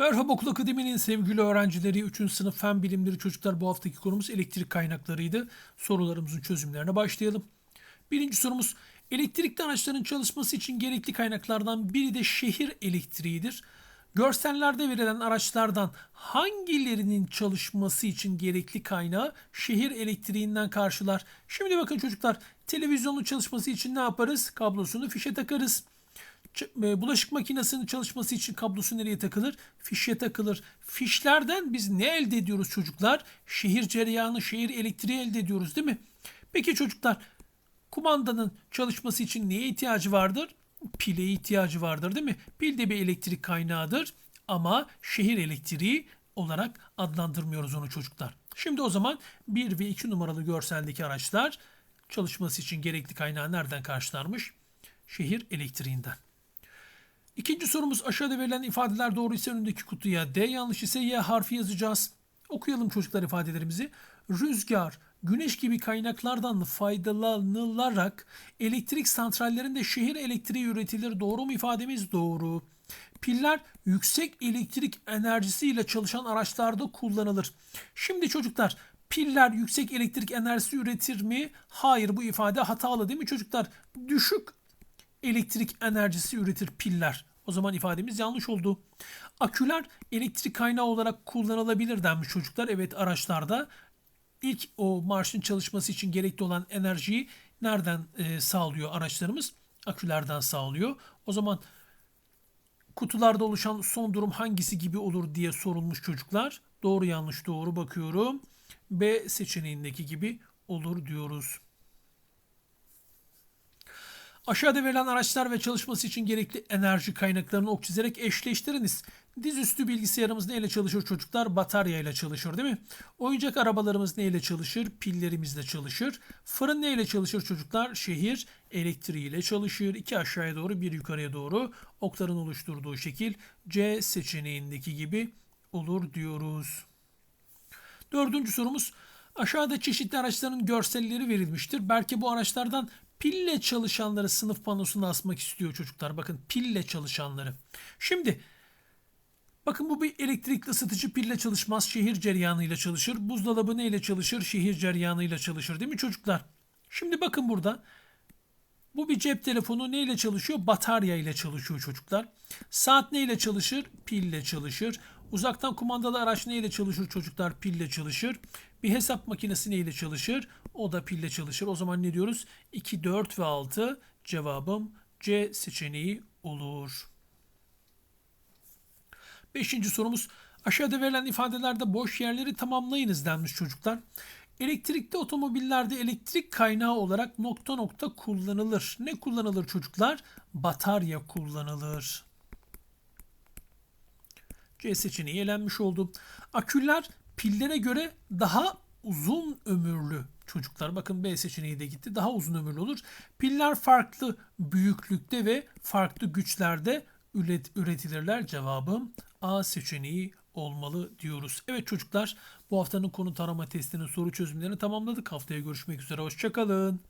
Merhaba Okul Akademi'nin sevgili öğrencileri 3. sınıf fen bilimleri çocuklar bu haftaki konumuz elektrik kaynaklarıydı. Sorularımızın çözümlerine başlayalım. Birinci sorumuz elektrikli araçların çalışması için gerekli kaynaklardan biri de şehir elektriğidir. Görsellerde verilen araçlardan hangilerinin çalışması için gerekli kaynağı şehir elektriğinden karşılar? Şimdi bakın çocuklar televizyonun çalışması için ne yaparız? Kablosunu fişe takarız. E, Bulaşık makinesinin çalışması için kablosu nereye takılır? Fişe takılır. Fişlerden biz ne elde ediyoruz çocuklar? Şehir cereyanı, şehir elektriği elde ediyoruz değil mi? Peki çocuklar kumandanın çalışması için neye ihtiyacı vardır? Pile ihtiyacı vardır değil mi? Pil de bir elektrik kaynağıdır ama şehir elektriği olarak adlandırmıyoruz onu çocuklar. Şimdi o zaman 1 ve 2 numaralı görseldeki araçlar çalışması için gerekli kaynağı nereden karşılarmış? Şehir elektriğinden. İkinci sorumuz aşağıda verilen ifadeler doğru ise önündeki kutuya D yanlış ise Y harfi yazacağız. Okuyalım çocuklar ifadelerimizi. Rüzgar, güneş gibi kaynaklardan faydalanılarak elektrik santrallerinde şehir elektriği üretilir. Doğru mu ifademiz? Doğru. Piller yüksek elektrik enerjisiyle çalışan araçlarda kullanılır. Şimdi çocuklar piller yüksek elektrik enerjisi üretir mi? Hayır bu ifade hatalı değil mi çocuklar? Düşük elektrik enerjisi üretir piller. O zaman ifademiz yanlış oldu. Aküler elektrik kaynağı olarak kullanılabilir denmiş çocuklar. Evet araçlarda ilk o marşın çalışması için gerekli olan enerjiyi nereden e, sağlıyor araçlarımız? Akülerden sağlıyor. O zaman kutularda oluşan son durum hangisi gibi olur diye sorulmuş çocuklar. Doğru yanlış doğru bakıyorum. B seçeneğindeki gibi olur diyoruz. Aşağıda verilen araçlar ve çalışması için gerekli enerji kaynaklarını ok çizerek eşleştiriniz. Dizüstü bilgisayarımız neyle çalışır çocuklar? Batarya ile çalışır değil mi? Oyuncak arabalarımız neyle çalışır? Pillerimizle çalışır. Fırın neyle çalışır çocuklar? Şehir elektriğiyle çalışır. İki aşağıya doğru bir yukarıya doğru okların oluşturduğu şekil C seçeneğindeki gibi olur diyoruz. Dördüncü sorumuz aşağıda çeşitli araçların görselleri verilmiştir. Belki bu araçlardan pille çalışanları sınıf panosuna asmak istiyor çocuklar. Bakın pille çalışanları. Şimdi bakın bu bir elektrikli ısıtıcı pille çalışmaz. Şehir cereyanıyla çalışır. Buzdolabı neyle çalışır? Şehir cereyanıyla çalışır değil mi çocuklar? Şimdi bakın burada bu bir cep telefonu neyle çalışıyor? Batarya ile çalışıyor çocuklar. Saat neyle çalışır? Pille çalışır. Uzaktan kumandalı araç neyle çalışır çocuklar? Pille çalışır. Bir hesap makinesi neyle çalışır? O da pille çalışır. O zaman ne diyoruz? 2, 4 ve 6 cevabım C seçeneği olur. Beşinci sorumuz aşağıda verilen ifadelerde boş yerleri tamamlayınız denmiş çocuklar. Elektrikli otomobillerde elektrik kaynağı olarak nokta nokta kullanılır. Ne kullanılır çocuklar? Batarya kullanılır. C seçeneği elenmiş oldu. Aküller pillere göre daha uzun ömürlü çocuklar. Bakın B seçeneği de gitti. Daha uzun ömürlü olur. Piller farklı büyüklükte ve farklı güçlerde üret, üretilirler. Cevabım A seçeneği olmalı diyoruz. Evet çocuklar bu haftanın konu tarama testinin soru çözümlerini tamamladık. Haftaya görüşmek üzere. Hoşçakalın.